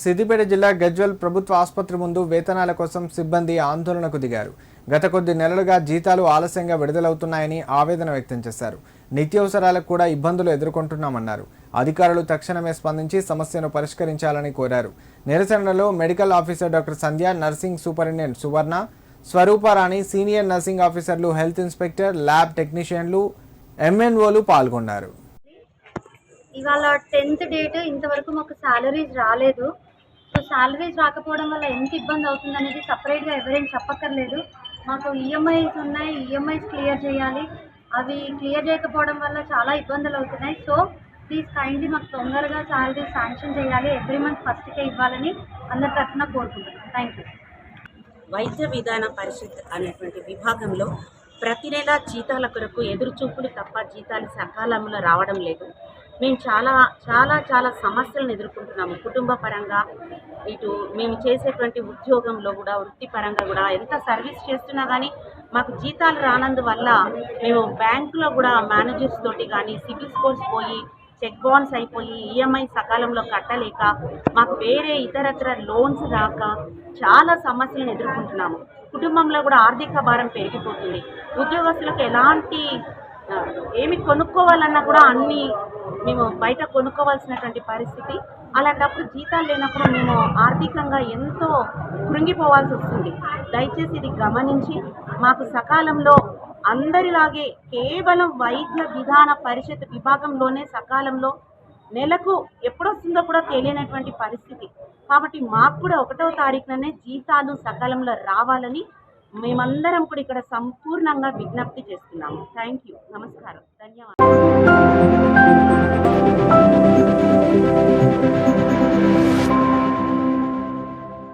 సిద్దిపేట జిల్లా గజ్వల్ ప్రభుత్వ ఆసుపత్రి ముందు వేతనాల కోసం సిబ్బంది ఆందోళనకు దిగారు. గత కొద్ది నెలలుగా జీతాలు ఆలస్యంగా విడుదలవుతున్నాయని ఆవేదన వ్యక్తం చేశారు. నిత్యావసరాలకు కూడా ఇబ్బందులు ఎదుర్కొంటున్నామన్నారు. అధికారులు తక్షణమే స్పందించి సమస్యను పరిష్కరించాలని కోరారు. నిరసనలో medical officer doctor Sandhya nursing superintendent Suvarna Swarooparani senior nursing ఆఫీసర్లు హెల్త్ ఇన్స్పెక్టర్ ల్యాబ్ టెక్నీషియన్లు ఎంఎన్ఓలు పాల్గొన్నారు. ఇవాళ టెన్త్ డేట్. ఇంతవరకు మాకు శాలరీస్ రాలేదు. సో శాలరీస్ రాకపోవడం వల్ల ఎంత ఇబ్బంది అవుతుంది అనేది సపరేట్గా ఎవరేం చెప్పక్కర్లేదు. మాకు ఈఎంఐస్ ఉన్నాయి ఈఎంఐస్ క్లియర్ చేయాలి. అవి క్లియర్ చేయకపోవడం వల్ల చాలా ఇబ్బందులు అవుతున్నాయి. సో ప్లీజ్ కైండ్లీ మాకు తొందరగా శాలరీ శాంక్షన్ చేయాలి. ఎవ్రీ మంత్ ఫస్ట్కే ఇవ్వాలని అందరి తరఫున కోరుకుంటున్నాను థ్యాంక్ యూ వైద్య విధాన పరిషత్ అనేటువంటి విభాగంలో ప్రతి నెల జీతాల కొరకు ఎదురు చూపులు తప్ప జీతాలు సకాలంలో రావడం లేదు. మేము చాలా చాలా చాలా సమస్యలను ఎదుర్కొంటున్నాము. కుటుంబ పరంగా ఇటు మేము చేసేటువంటి ఉద్యోగంలో కూడా వృత్తిపరంగా కూడా ఎంత సర్వీస్ చేస్తున్నా కానీ మాకు జీతాలు రానందువల్ల మేము బ్యాంకులో కూడా మేనేజర్స్ తోటి కానీ సిబిల్ స్కోర్స్ పోయి చెక్ బౌన్స్ అయిపోయి ఈఎంఐ సకాలంలో కట్టలేక మాకు వేరే ఇతరత్ర లోన్స్ రాక చాలా సమస్యలను ఎదుర్కొంటున్నాము. కుటుంబంలో కూడా ఆర్థిక భారం పెరిగిపోతుంది. ఉద్యోగస్తులకు ఎలాంటి ఏమి కొనుక్కోవాలన్నా కూడా అన్ని మేము బయట కొనుక్కోవాల్సినటువంటి పరిస్థితి. అలాంటప్పుడు జీతాలు లేనప్పుడు మేము ఆర్థికంగా ఎంతో కృంగిపోవాల్సి వస్తుంది. దయచేసి ఇది గమనించి మాకు సకాలంలో అందరిలాగే కేవలం వైద్య విధాన పరిషత్ విభాగంలోనే సకాలంలో నెలకు ఎప్పుడొస్తుందో కూడా తెలియనటువంటి పరిస్థితి. కాబట్టి మాకు కూడా ఒకటో తారీఖుననే జీతాలు సకాలంలో రావాలని మేమందరం కూడా ఇక్కడ సంపూర్ణంగా విజ్ఞప్తి చేస్తున్నాము. Thank you. నమస్కారం. ధన్యవాదాలు.